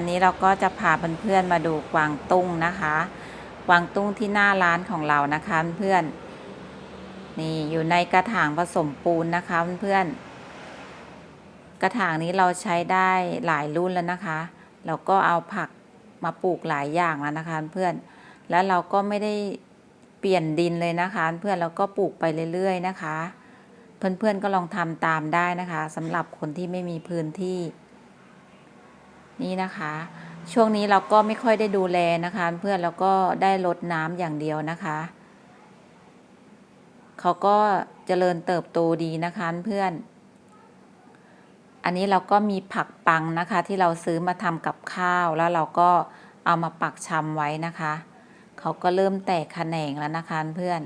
วันนี้เราก็จะพาเพื่อนๆมาดูกวางตุ้งนะคะ กวางตุ้งที่หน้าร้านของเรานะคะเพื่อนนี่อยู่ในกระถางผสมปูนนะคะเพื่อนกระถางนี้เราใช้ได้หลายรุ่นแล้วนะคะเราก็เอาผักมาปลูกหลายอย่างแล้วนะคะเพื่อนแล้วเราก็ไม่ได้เปลี่ยนดินเลยนะคะเพื่อนเราก็ปลูกไปเรื่อย ๆ นะคะ เพื่อนๆก็ลองทำตามได้นะคะสำหรับคนที่ไม่มีพื้นที่ นี่นะคะ ช่วงนี้เราก็ไม่ค่อยได้ดูแลนะคะ เพื่อนเราก็ได้ลดน้ำอย่างเดียวนะคะเขาก็เจริญเติบโตดีนะคะเพื่อน อันนี้เราก็มีผักปังนะคะ ที่เราซื้อมาทำกับข้าวแล้วเราก็เอามาปักชำไว้นะคะเขาก็เริ่มแตกแขนงแล้วนะคะเพื่อน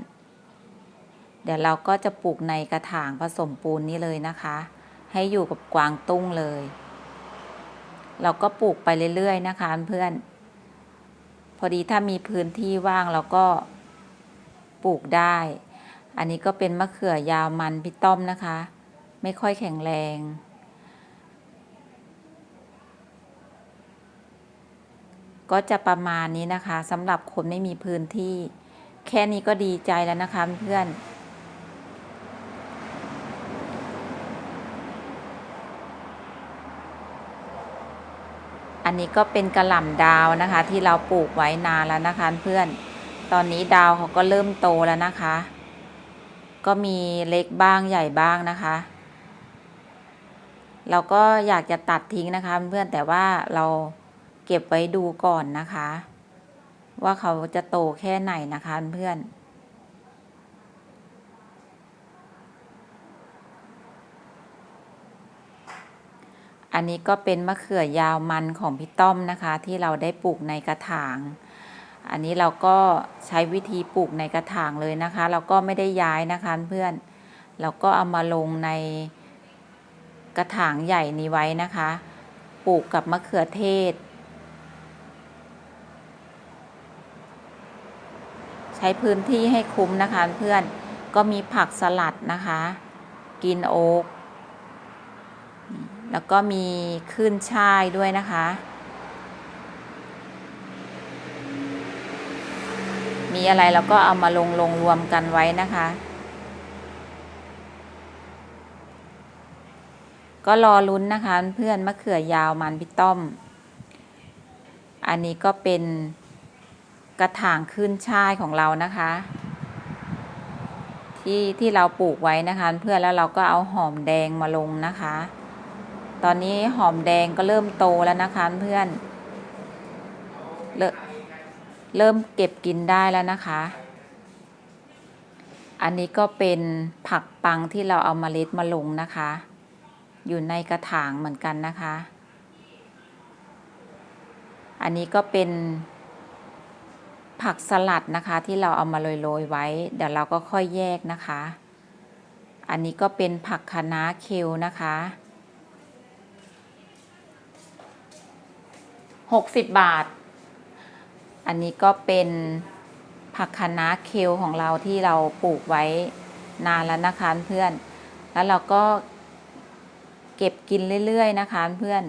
เดี๋ยวเราก็จะปลูกในกระถางผสมปูนนี้เลยนะคะ ให้อยู่กับกวางตุ้งเลย เราก็ปลูกไปเรื่อยๆนะคะเพื่อน พอดีถ้ามีพื้นที่ว่างเราก็ปลูกได้ อันนี้ก็เป็นมะเขือยาวมันพี่ต้อมนะคะ ไม่ค่อยแข็งแรง ก็จะประมาณนี้นะคะสำหรับคนไม่มีพื้นที่ แค่นี้ก็ดีใจแล้วนะคะเพื่อน อันนี้ก็เป็นกระหล่ำดาวนะคะ ที่เราปลูกไว้นานแล้วนะคะเพื่อน ตอนนี้ดาวเขาก็เริ่มโตแล้วนะคะ ก็มีเล็กบ้างใหญ่บ้างนะคะ เราก็อยากจะตัดทิ้งนะคะเพื่อนแต่ว่าเราเก็บไว้ดูก่อนนะคะ ว่าเขาจะโตแค่ไหนนะคะเพื่อน อันนี้ก็เป็นมะเขือยาวมันของพี่ต้อมนะคะ ที่เราได้ปลูกในกระถาง อันนี้เราก็ใช้วิธีปลูกในกระถางเลยนะคะ เราก็ไม่ได้ย้ายนะคะเพื่อน เราก็เอามาลงในกระถางใหญ่นี้ไว้นะคะ ปลูกกับมะเขือเทศ ใช้พื้นที่ให้คุ้มนะคะเพื่อน ก็มีผักสลัดนะคะ กินโอ๊ก แล้วก็มีขึ้นช่ายด้วยนะคะ มีอะไรเราก็เอามาลงลงรวมกันไว้นะคะ ก็รอลุ้นนะคะเพื่อนมะเขือยาวมันพี่ต้อม อันนี้ก็เป็นกระถางขึ้นช่ายของเรานะคะที่ที่เราปลูกไว้นะคะ เพื่อนแล้วเราก็เอาหอมแดงมาลงนะคะ ตอนนี้หอมแดงก็เริ่มโตแล้วนะคะเพื่อนเริ่มเริ่มเก็บกินได้แล้วนะคะ อันนี้ก็เป็นผักปังที่เราเอามาเมล็ดมาลงนะคะ อยู่ในกระถางเหมือนกันนะคะ อันนี้ก็เป็นผักสลัดนะคะที่เราเอามาโรยๆไว้ เดี๋ยวเราก็ค่อยแยกนะคะ อันนี้ก็เป็นผักคะน้าเคลนะคะ หกสิบบาท อันนี้ก็เป็นผักคะน้าเคลของเราที่เราปลูกไว้นานแล้วนะคะเพื่อน แล้วเราก็เก็บกินเรื่อยๆนะคะเพื่อน